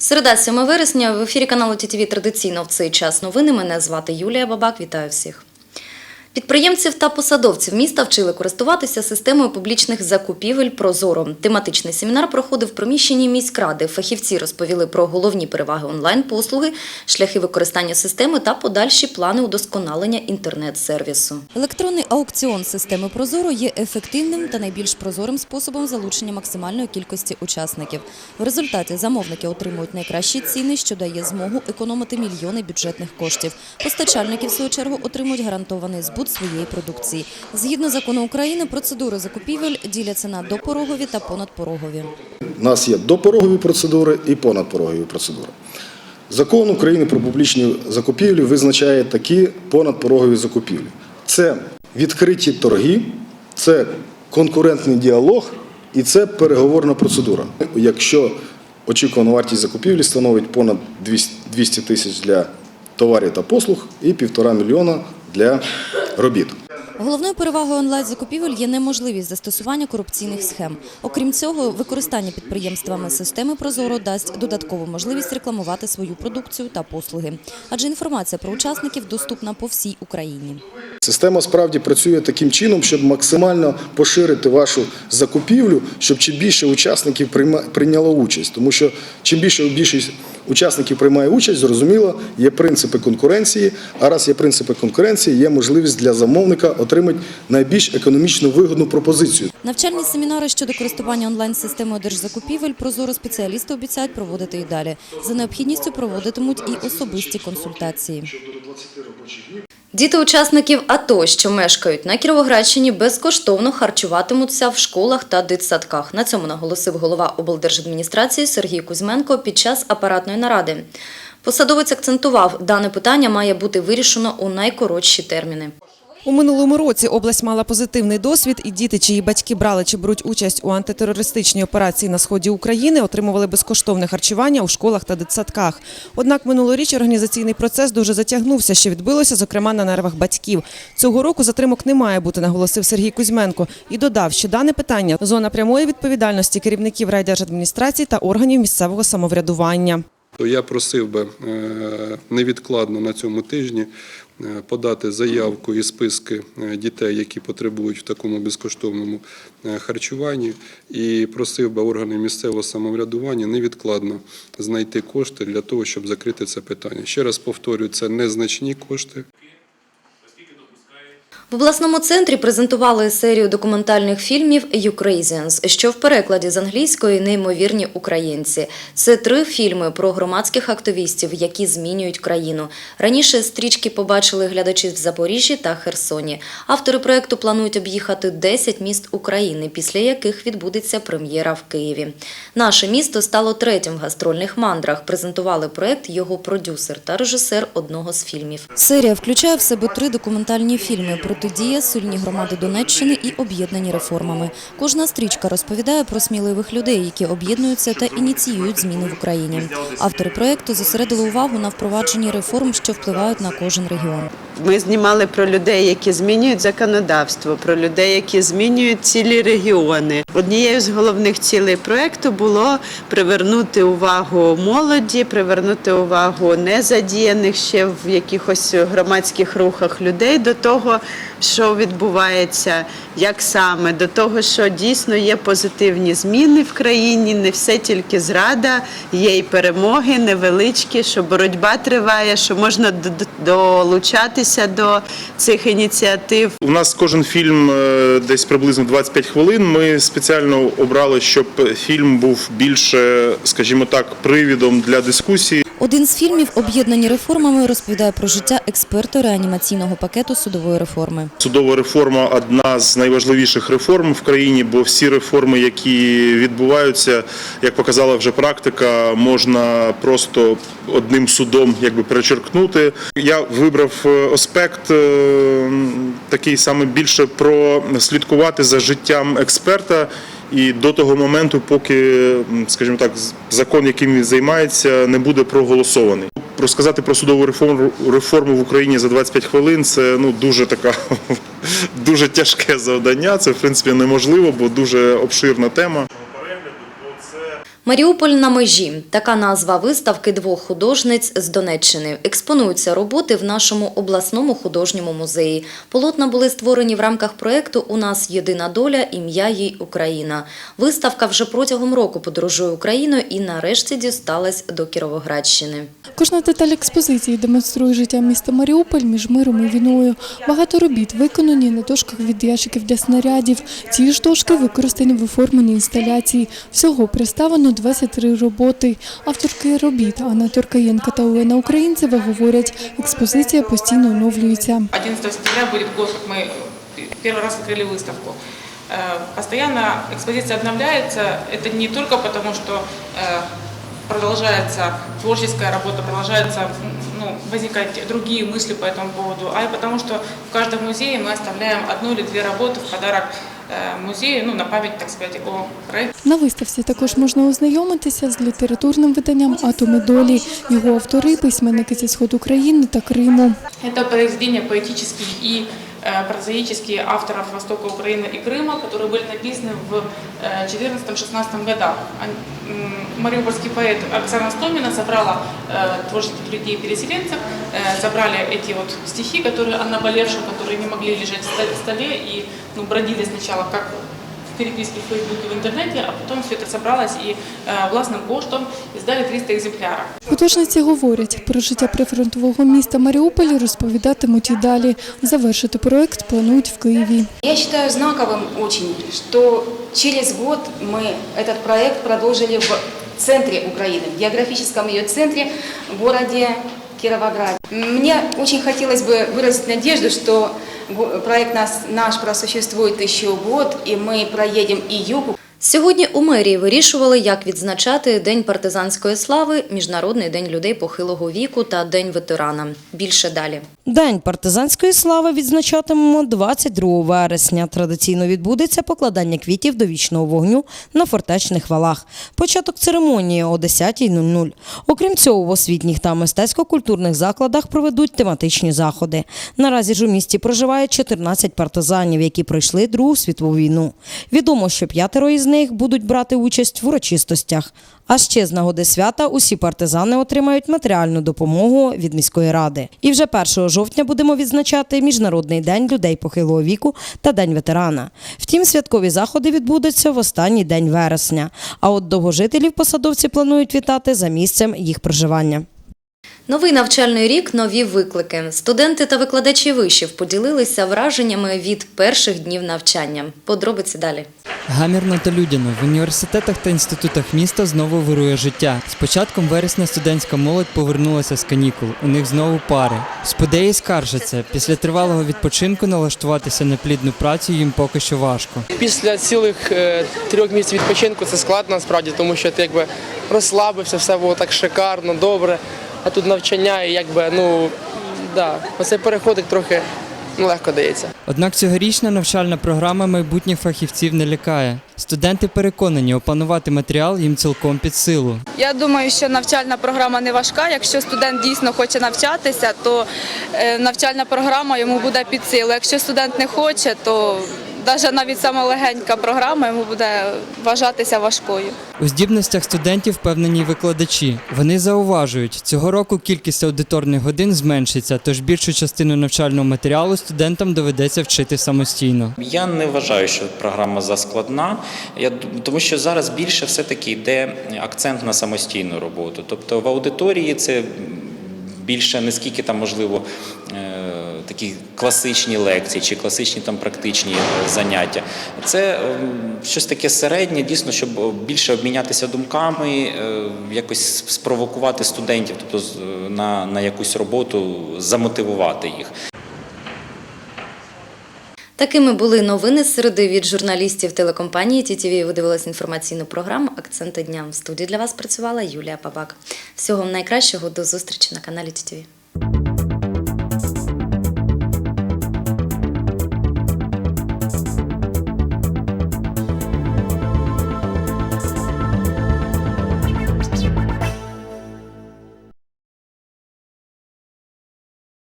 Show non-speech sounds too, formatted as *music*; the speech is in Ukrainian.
Середа 7 вересня в ефірі каналу ТІТІВІ традиційно в цей час новини. Мене звати Юлія Бабак. Вітаю всіх. Підприємців та посадовців міста вчили користуватися системою публічних закупівель Прозоро. Тематичний семінар проходив в приміщенні міськради. Фахівці розповіли про головні переваги онлайн-послуги, шляхи використання системи та подальші плани удосконалення інтернет-сервісу. Електронний аукціон системи Прозоро є ефективним та найбільш прозорим способом залучення максимальної кількості учасників. В результаті замовники отримують найкращі ціни, що дає змогу економити мільйони бюджетних коштів. Постачальники, в свою чергу, отримують гарантований збут своєї продукції. Згідно закону України, процедури закупівель діляться на допорогові та понадпорогові. У нас є допорогові процедури і понадпорогові процедури. Закон України про публічні закупівлі визначає такі понадпорогові закупівлі. Це відкриті торги, це конкурентний діалог і це переговорна процедура. Якщо очікувана вартість закупівлі становить понад 200 тисяч для товарів та послуг і півтора мільйона для робіт. Головною перевагою онлайн-закупівель є неможливість застосування корупційних схем. Окрім цього, використання підприємствами системи Прозоро дасть додаткову можливість рекламувати свою продукцію та послуги. Адже інформація про учасників доступна по всій Україні. Система справді працює таким чином, щоб максимально поширити вашу закупівлю, щоб чим більше учасників прийняло участь. Тому що чим більше більшість учасників приймає участь, зрозуміло, є принципи конкуренції. А раз є принципи конкуренції, є можливість для замовника отримати найбільш економічно вигідну пропозицію. Навчальні семінари щодо користування онлайн-системою держзакупівель Прозоро спеціалісти обіцяють проводити і далі. За необхідністю проводитимуть і особисті консультації. Діти учасників АТО, що мешкають на Кіровоградщині, безкоштовно харчуватимуться в школах та дитсадках. На цьому наголосив голова облдержадміністрації Сергій Кузьменко під час апаратної наради. Посадовець акцентував, дане питання має бути вирішено у найкоротші терміни. У минулому році область мала позитивний досвід, і діти, чиї батьки брали чи беруть участь у антитерористичній операції на сході України, отримували безкоштовне харчування у школах та дитсадках. Однак минулоріч організаційний процес дуже затягнувся, що відбилося, зокрема, на нервах батьків. Цього року затримок не має бути, наголосив Сергій Кузьменко, і додав, що дане питання зона прямої відповідальності керівників райдержадміністрації та органів місцевого самоврядування. То я просив би е, невідкладно на цьому тижні подати заявку і списки е, дітей, які потребують в такому безкоштовному е, харчуванні, і просив би органи місцевого самоврядування невідкладно знайти кошти для того, щоб закрити це питання. Ще раз повторюю, це незначні кошти. В обласному центрі презентували серію документальних фільмів «Ukrasians», що в перекладі з англійської «Неймовірні українці». Це три фільми про громадських активістів, які змінюють країну. Раніше стрічки побачили глядачі в Запоріжжі та Херсоні. Автори проекту планують об'їхати 10 міст України, після яких відбудеться прем'єра в Києві. Наше місто стало третім в гастрольних мандрах. Презентували проект його продюсер та режисер одного з фільмів. Серія включає в себе три документальні фільми «Протидія», «Сильні громади Донеччини» і «Об'єднані реформами». Кожна стрічка розповідає про сміливих людей, які об'єднуються та ініціюють зміни в Україні. Автори проекту зосередили увагу на впровадженні реформ, що впливають на кожен регіон. Ми знімали про людей, які змінюють законодавство, про людей, які змінюють цілі регіони. Однією з головних цілей проекту було привернути увагу молоді, привернути увагу незадіяних ще в якихось громадських рухах людей до того, що відбувається, як саме до того, що дійсно є позитивні зміни в країні, не все тільки зрада, є і перемоги невеличкі, що боротьба триває, що можна долучатися до цих ініціатив. У нас кожен фільм е, десь приблизно 25 хвилин. Ми спеціально обрали, щоб фільм був більше, скажімо так, привідом для дискусії. Один з фільмів «Об'єднані реформами» розповідає про життя експерта реанімаційного пакету судової реформи. Судова реформа одна з найважливіших реформ в країні, бо всі реформи, які відбуваються, як показала вже практика, можна просто одним судом якби перечеркнути. Я вибрав е, аспект е, такий саме більше про слідкувати за життям експерта. І до того моменту, поки, скажімо так, закон, яким він займається, не буде проголосований. Розказати про судову реформу реформу в Україні за 25 хвилин це ну дуже така *laughs* дуже тяжке завдання. Це в принципі неможливо, бо дуже обширна тема. Маріуполь на межі така назва виставки двох художниць з Донеччини. Експонуються роботи в нашому обласному художньому музеї. Полотна були створені в рамках проєкту У нас єдина доля, ім'я їй Україна. Виставка вже протягом року подорожує Україною і нарешті дісталась до Кіровоградщини. Кожна деталь експозиції демонструє життя міста Маріуполь між миром і війною. Багато робіт виконані на дошках від ящиків для снарядів. Ці ж дошки використані в оформленні інсталяцій. Всього представлено 23 роботи. Авторки робіт Анна Торкаєнка та Олена Українцева говорять, експозиція постійно оновлюється. 11 сентября будет год, как мы первый раз открыли выставку. Э, Постоянно экспозиция обновляется. Это не только потому, что э, продолжается творческая работа, продолжаются м, ну, возникать другие мысли по этому поводу, а и потому, что в каждом музее мы оставляем одну или две работы в подарок э, музею, ну, на память, так сказать, о проекте. На виставці також можна ознайомитися з літературним виданням «Атоми долі». Його автори – письменники зі сходу України та Криму. Это произведения поэтические и э, прозаические авторов Востока Украины и Крыма, которые были написаны в э, 14-16 годах. Ан- м, Мариупольский поэт Оксана Стомина собрала э, творческих людей-переселенцев, э, собрали эти вот стихи, которые о наболевшем, которые не могли лежать в ста- столе и ну, бродили сначала как в переписке в Фейсбуке, в интернете, а потом все это собралось и э, властным коштом издали 300 экземпляров. Художниці говорять, про життя прифронтового міста Маріуполь розповідатимуть і далі. Завершити проект планують в Києві. Я считаю знаковым очень, что через год мы этот проект продолжили в центре Украины, в географическом ее центре, в городе Кировограде. Мне очень хотелось бы выразить надежду, что го- проект нас, наш просуществует еще год, и мы проедем и юг Сьогодні у мерії вирішували, як відзначати День партизанської слави, Міжнародний день людей похилого віку та День ветерана. Більше далі. День партизанської слави відзначатимемо 22 вересня. Традиційно відбудеться покладання квітів до вічного вогню на фортечних валах. Початок церемонії о 10.00. Окрім цього, в освітніх та мистецько-культурних закладах проведуть тематичні заходи. Наразі ж у місті проживає 14 партизанів, які пройшли Другу світову війну. Відомо, що п'ятеро із них будуть брати участь в урочистостях. А ще з нагоди свята усі партизани отримають матеріальну допомогу від міської ради. І вже 1 жовтня будемо відзначати Міжнародний день людей похилого віку та День ветерана. Втім, святкові заходи відбудуться в останній день вересня. А от довгожителів посадовці планують вітати за місцем їх проживання. Новий навчальний рік, нові виклики. Студенти та викладачі вишів поділилися враженнями від перших днів навчання. Подробиці далі. Гамірно та людяно в університетах та інститутах міста знову вирує життя. З початком вересня студентська молодь повернулася з канікул. У них знову пари. Сподеї скаржаться. Після тривалого відпочинку налаштуватися на плідну працю їм поки що важко. Після цілих е, трьох місяців відпочинку це складно насправді, тому що ти якби розслабився, все було так шикарно, добре. А тут навчання і якби, ну, да, оцей переходик трохи нелегко дається. Однак цьогорічна навчальна програма майбутніх фахівців не лякає. Студенти переконані, опанувати матеріал їм цілком під силу. Я думаю, що навчальна програма не важка. Якщо студент дійсно хоче навчатися, то е, навчальна програма йому буде під силу. Якщо студент не хоче, то навіть навіть сама легенька програма йому буде вважатися важкою. У здібностях студентів впевнені викладачі. Вони зауважують, цього року кількість аудиторних годин зменшиться, тож більшу частину навчального матеріалу студентам доведеться вчити самостійно. Я не вважаю, що програма заскладна, я, тому що зараз більше все-таки йде акцент на самостійну роботу. Тобто в аудиторії це більше не скільки там можливо е, такі класичні лекції чи класичні там практичні е, заняття. Це ем, щось таке середнє, дійсно, щоб більше обмінятися думками, е, якось спровокувати студентів, тобто на, на якусь роботу, замотивувати їх. Такими були новини середи від журналістів телекомпанії ТІТІВІ. Ви дивились інформаційну програму Акценти дня. В студії для вас працювала Юлія Бабак. Всього найкращого до зустрічі на каналі ТІТІВІ.